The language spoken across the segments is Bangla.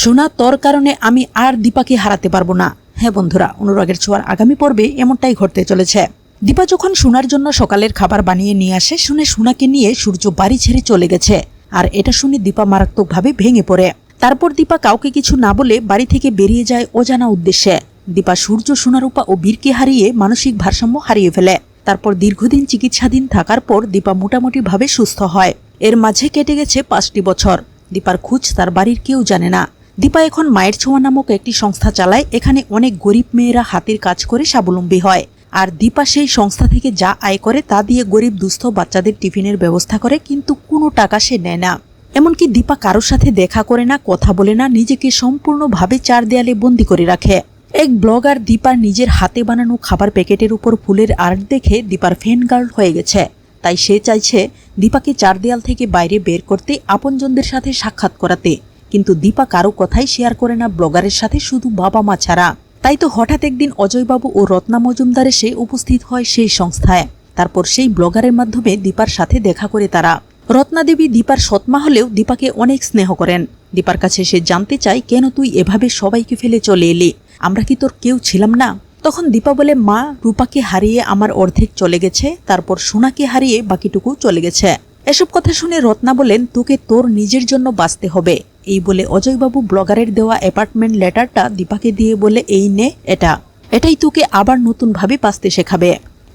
সোনা তোর কারণে আমি আর দীপাকে হারাতে পারব না। হ্যাঁ বন্ধুরা, অনুরাগের ছোঁয়ার আগামী পর্বে এমনটাই ঘটতে চলেছে। দীপা যখন সোনার জন্য সকালের খাবার বানিয়ে নিয়ে আসে, শুনে সোনাকে নিয়ে সূর্য বাড়ি ছেড়ে চলে গেছে। আর এটা শুনে দীপা মারাত্মকভাবে ভেঙে পড়ে। তারপর দীপা কাউকে কিছু না বলে বাড়ি থেকে বেরিয়ে যায় অজানা উদ্দেশ্যে। দীপা সূর্য, সোনারূপা ও বীরকে হারিয়ে মানসিক ভারসাম্য হারিয়ে ফেলে। তারপর দীর্ঘদিন চিকিৎসাধীন থাকার পর দীপা মোটামুটি ভাবে সুস্থ হয়। এর মাঝে কেটে গেছে পাঁচটি বছর। দীপার খুঁজ তার বাড়ির কেউ জানে না। দীপা এখন মায়ের ছোঁয়া নামক একটি সংস্থা চালায়, এখানে অনেক গরিব মেয়েরা হাতের কাজ করে স্বাবলম্বী হয়। আর দীপা সেই সংস্থা থেকে যা আয় করে তা দিয়ে গরিব, দুস্থ বাচ্চাদের টিফিনের ব্যবস্থা করে, কিন্তু কোনো টাকা সে নেয় না। এমনকি দীপা কারোর সাথে দেখা করে না, কথা বলে না, নিজেকে সম্পূর্ণভাবে চার দেয়ালে বন্দি করে রাখে। এক ব্লগার দীপার নিজের হাতে বানানো খাবার প্যাকেটের উপর ফুলের আর্ট দেখে দীপার ফ্যান গার্ল হয়ে গেছে। তাই সে চাইছে দীপাকে চার দেয়াল থেকে বাইরে বের করতে, আপনজনদের সাথে সাক্ষাৎ করাতে। কিন্তু দীপা কারও কথাই শেয়ার করে না ব্লগারের সাথে শুধু বাবা মা ছাড়া। তাই তো হঠাৎ একদিন অজয়বাবু ও রত্না মজুমদার এসে উপস্থিত হয় সেই সংস্থায়। তারপর সেই ব্লগারের মাধ্যমে দীপার সাথে দেখা করে তারা। রত্নাদেবী দীপার সৎমা হলেও দীপাকে অনেক স্নেহ করেন। দীপার কাছে সে জানতে চায়, কেন তুই এভাবে সবাইকে ফেলে চলে এলি? আমরা কি তোর কেউ ছিলাম না? তখন দীপা বলে, মা, রূপাকে হারিয়ে আমার অর্ধেক চলে গেছে, তারপর সোনাকে হারিয়ে বাকিটুকু চলে গেছে। এসব কথা শুনে রত্না বলেন, তোকে তোর নিজের জন্য বাঁচতে হবে। এই বলে অজয়বাবু ব্লগারের দেওয়া অ্যাপার্টমেন্ট লেটারটা দীপাকে দিয়ে বলে, এই নে এটা। এটাই তোকে আবার নতুনভাবে বাঁচতে শেখাবে।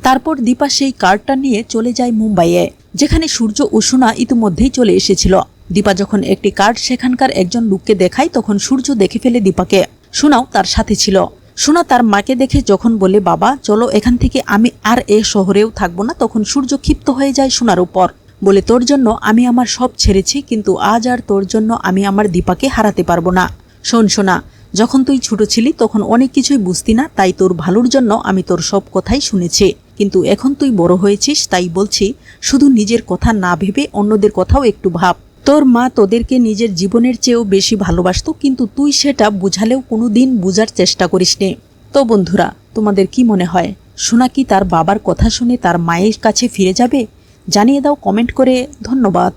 তারপর দীপা সেই কার্ডটা নিয়ে চলে যায় মুম্বাইয়ে, যেখানে সূর্য ও সোনা ইতিমধ্যেই চলে এসেছিল। দীপা যখন একটি কার্ড সেখানকার একজন লোককে দেখায়, তখন সূর্য দেখে ফেলে দীপাকে। সোনাও তার সাথে ছিল। সোনা তার মাকে দেখে যখন বলে, বাবা, চলো এখান থেকে আমি আর এ শহরেও থাকব না, তখন সূর্য ক্ষিপ্ত হয়ে যায় সোনার উপর। বলে, তোর জন্য আমি আমার সব ছেড়েছি, কিন্তু আজ আর তোর জন্য আমি আমার দীপাকে হারাতে পারব না। শোন শোনা যখন তুই ছোট ছিলি, তখন অনেক কিছুই বুঝতি না, তাই তোর ভালোর জন্য আমি তোর সব কথাই শুনেছি। কিন্তু এখন তুই বড় হয়েছিস, তাই বলছি, শুধু নিজের কথা না ভেবে অন্যদের কথাও একটু ভাব। তোর মা তোদেরকে নিজের জীবনের চেয়েও বেশি ভালোবাসতো, কিন্তু তুই সেটা বুঝালেও কোনো দিন বুঝার চেষ্টা করিসনি। তো বন্ধুরা, তোমাদের কি মনে হয়? সোনা কি তার বাবার কথা শুনে তার মায়ের কাছে ফিরে যাবে? জানিয়ে দাও কমেন্ট করে ধন্যবাদ।